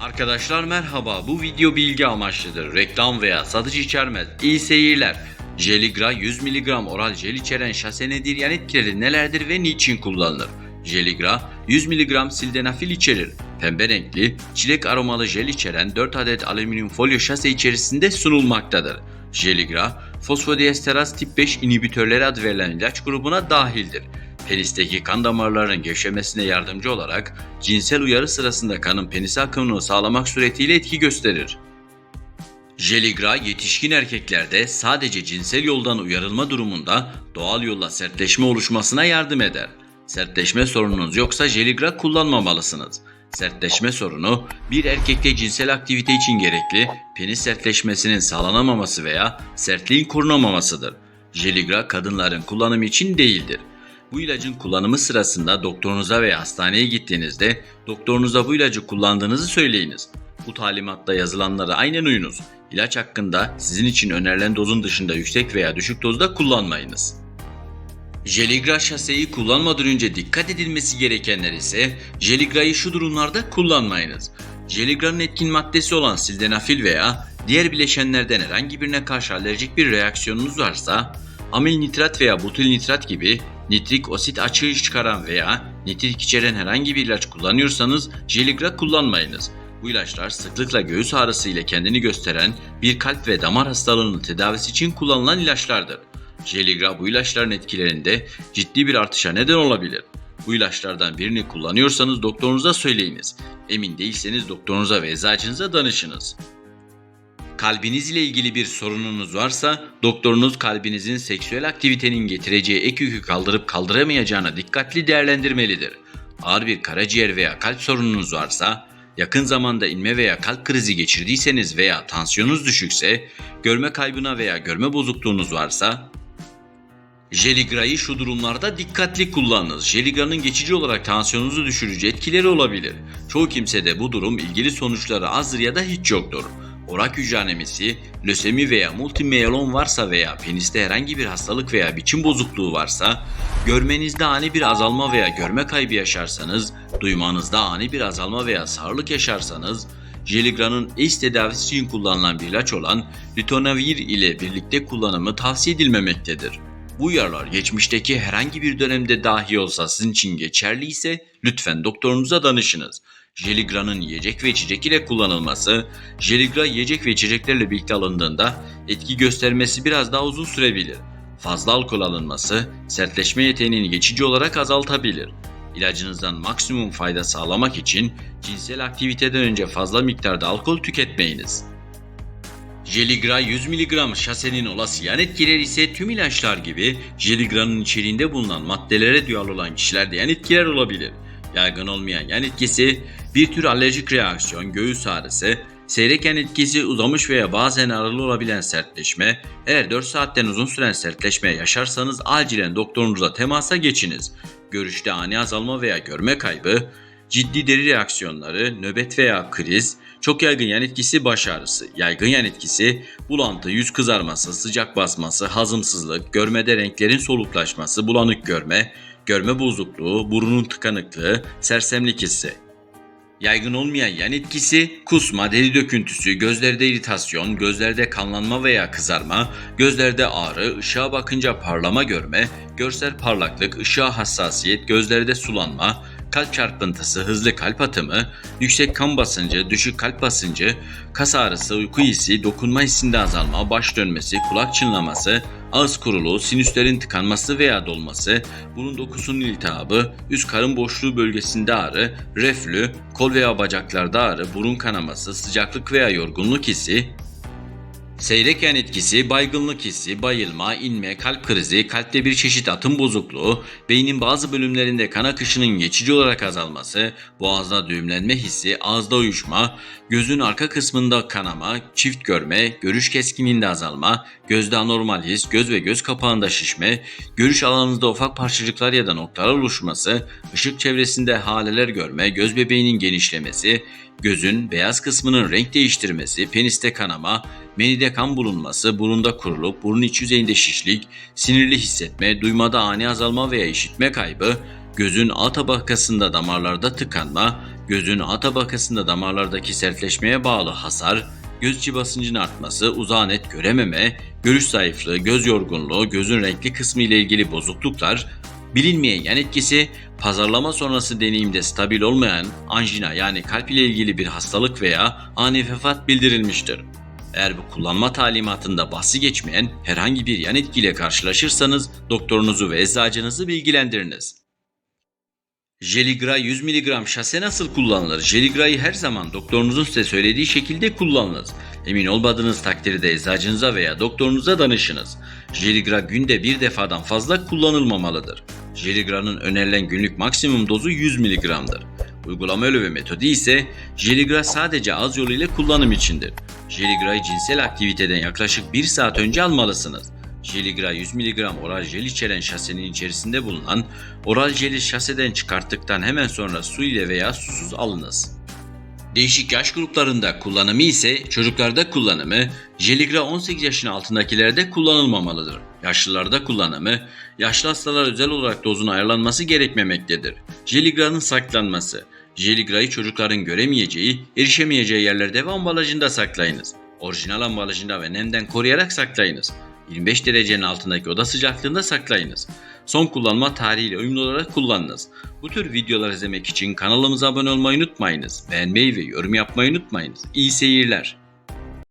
Arkadaşlar merhaba. Bu video bilgi amaçlıdır. Reklam veya satış içermez. İyi seyirler. Jeligra 100 mg oral jel içeren şase nedir? Yan etkileri nelerdir ve niçin kullanılır? Jeligra 100 mg sildenafil içerir. Pembe renkli, çilek aromalı jel içeren 4 adet alüminyum folyo şase içerisinde sunulmaktadır. Jeligra, fosfodiesteraz tip 5 inhibitörleri adı verilen ilaç grubuna dahildir. Penisteki kan damarlarının gevşemesine yardımcı olarak cinsel uyarı sırasında kanın penise akımını sağlamak suretiyle etki gösterir. Jeligra yetişkin erkeklerde sadece cinsel yoldan uyarılma durumunda doğal yolla sertleşme oluşmasına yardım eder. Sertleşme sorununuz yoksa Jeligra kullanmamalısınız. Sertleşme sorunu bir erkekte cinsel aktivite için gerekli penis sertleşmesinin sağlanamaması veya sertliğin korunamamasıdır. Jeligra kadınların kullanımı için değildir. Bu ilacın kullanımı sırasında doktorunuza veya hastaneye gittiğinizde doktorunuza bu ilacı kullandığınızı söyleyiniz. Bu talimatta yazılanlara aynen uyunuz. İlaç hakkında sizin için önerilen dozun dışında yüksek veya düşük dozda kullanmayınız. Jeligra şaseyi kullanmadan önce dikkat edilmesi gerekenler ise Jeligra'yı şu durumlarda kullanmayınız. Jeligra'nın etkin maddesi olan sildenafil veya diğer bileşenlerden herhangi birine karşı alerjik bir reaksiyonunuz varsa, amil nitrat veya butil nitrat gibi nitrik osit açığı çıkaran veya nitrik içeren herhangi bir ilaç kullanıyorsanız Jeligra kullanmayınız. Bu ilaçlar sıklıkla göğüs ağrısı ile kendini gösteren bir kalp ve damar hastalığının tedavisi için kullanılan ilaçlardır. Jeligra bu ilaçların etkilerinde ciddi bir artışa neden olabilir. Bu ilaçlardan birini kullanıyorsanız doktorunuza söyleyiniz. Emin değilseniz doktorunuza ve eczacınıza danışınız. Kalbiniz ile ilgili bir sorununuz varsa doktorunuz kalbinizin seksüel aktivitenin getireceği ek yükü kaldırıp kaldıramayacağına dikkatli değerlendirmelidir. Ağır bir karaciğer veya kalp sorununuz varsa, yakın zamanda inme veya kalp krizi geçirdiyseniz veya tansiyonunuz düşükse, görme kaybına veya görme bozukluğunuz varsa, Jeligra'yı şu durumlarda dikkatli kullanınız. Jeligra'nın geçici olarak tansiyonunuzu düşürücü etkileri olabilir. Çoğu kimsede bu durum ilgili sonuçları azdır ya da hiç yoktur. Orak hücre anemisi, lösemi veya multimiyelom varsa veya peniste herhangi bir hastalık veya biçim bozukluğu varsa, görmenizde ani bir azalma veya görme kaybı yaşarsanız, duymanızda ani bir azalma veya sağırlık yaşarsanız, Jeligra'nın AIDS tedavisi için kullanılan bir ilaç olan ritonavir ile birlikte kullanımı tavsiye edilmemektedir. Bu uyarılar geçmişteki herhangi bir dönemde dahi olsa sizin için geçerli ise lütfen doktorunuza danışınız. Jeligra'nın yiyecek ve içecek ile kullanılması, Jeligra yiyecek ve içeceklerle birlikte alındığında etki göstermesi biraz daha uzun sürebilir. Fazla alkol alınması, sertleşme yeteneğini geçici olarak azaltabilir. İlacınızdan maksimum fayda sağlamak için cinsel aktiviteden önce fazla miktarda alkol tüketmeyiniz. Jeligra 100 mg şasenin olası yan etkileri ise tüm ilaçlar gibi Jeligra'nın içeriğinde bulunan maddelere duyarlı olan kişilerde yan etkiler olabilir. Yaygın olmayan yan etkisi bir tür alerjik reaksiyon, göğüs ağrısı, seyrek yan etkisi uzamış veya bazen ağrılı olabilen sertleşme, eğer 4 saatten uzun süren sertleşme yaşarsanız acilen doktorunuza temasa geçiniz. Görüşte ani azalma veya görme kaybı, ciddi deri reaksiyonları, nöbet veya kriz, çok yaygın yan etkisi baş ağrısı, yaygın yan etkisi bulantı, yüz kızarması, sıcak basması, hazımsızlık, görmede renklerin soluklaşması, bulanık görme, görme bozukluğu, burunun tıkanıklığı, sersemlik hissi. Yaygın olmayan yan etkisi kusma, deri döküntüsü, gözlerde iritasyon, gözlerde kanlanma veya kızarma, gözlerde ağrı, ışığa bakınca parlama görme, görsel parlaklık, ışığa hassasiyet, gözlerde sulanma, kalp çarpıntısı, hızlı kalp atımı, yüksek kan basıncı, düşük kalp basıncı, kas ağrısı, uyku hissi, dokunma hissinde azalma, baş dönmesi, kulak çınlaması, ağız kuruluğu, sinüslerin tıkanması veya dolması, burun dokusunun iltihabı, üst karın boşluğu bölgesinde ağrı, reflü, kol veya bacaklarda ağrı, burun kanaması, sıcaklık veya yorgunluk hissi, Seyrek yan etkisi, baygınlık hissi, bayılma, inme, kalp krizi, kalpte bir çeşit atım bozukluğu, beynin bazı bölümlerinde kan akışının geçici olarak azalması, boğazda düğümlenme hissi, ağızda uyuşma, gözün arka kısmında kanama, çift görme, görüş keskinliğinde azalma, gözde anormal his, göz ve göz kapağında şişme, görüş alanınızda ufak parçacıklar ya da noktalar oluşması, ışık çevresinde haleler görme, göz bebeğinin genişlemesi, gözün beyaz kısmının renk değiştirmesi, peniste kanama, menide kan bulunması, burunda kuruluk, burun iç yüzeyinde şişlik, sinirli hissetme, duymada ani azalma veya işitme kaybı, gözün A tabakasında damarlarda tıkanma, gözün A tabakasında damarlardaki sertleşmeye bağlı hasar, göz içi basıncın artması, uzağa net görememe, görüş zayıflığı, göz yorgunluğu, gözün renkli kısmı ile ilgili bozukluklar, bilinmeyen yan etkisi, pazarlama sonrası deneyimde stabil olmayan anjina yani kalp ile ilgili bir hastalık veya ani vefat bildirilmiştir. Eğer bu kullanma talimatında bahsi geçmeyen herhangi bir yan etkiyle karşılaşırsanız doktorunuzu ve eczacınızı bilgilendiriniz. Jeligra 100 mg şase nasıl kullanılır? Jeligra'yı her zaman doktorunuzun size söylediği şekilde kullanınız. Emin olmadığınız takdirde eczacınıza veya doktorunuza danışınız. Jeligra günde bir defadan fazla kullanılmamalıdır. Jeligra'nın önerilen günlük maksimum dozu 100 mg'dır. Uygulama yolu ve metodu ise Jeligra sadece ağız yolu ile kullanım içindir. Jeligra'yı cinsel aktiviteden yaklaşık 1 saat önce almalısınız. Jeligra 100 mg oral jel içeren şasenin içerisinde bulunan oral jeli şaseden çıkarttıktan hemen sonra su ile veya susuz alınız. Değişik yaş gruplarında kullanımı ise çocuklarda kullanımı Jeligra 18 yaşın altındakilerde kullanılmamalıdır. Yaşlılarda kullanımı yaşlı hastalar özel olarak dozun ayarlanması gerekmemektedir. Jeligra'nın saklanması Jeligra'yı çocukların göremeyeceği, erişemeyeceği yerlerde ve ambalajında saklayınız. Orijinal ambalajında ve nemden koruyarak saklayınız. 25 derecenin altındaki oda sıcaklığında saklayınız. Son kullanma tarihiyle uyumlu olarak kullanınız. Bu tür videolar izlemek için kanalımıza abone olmayı unutmayınız. Beğenmeyi ve yorum yapmayı unutmayınız. İyi seyirler.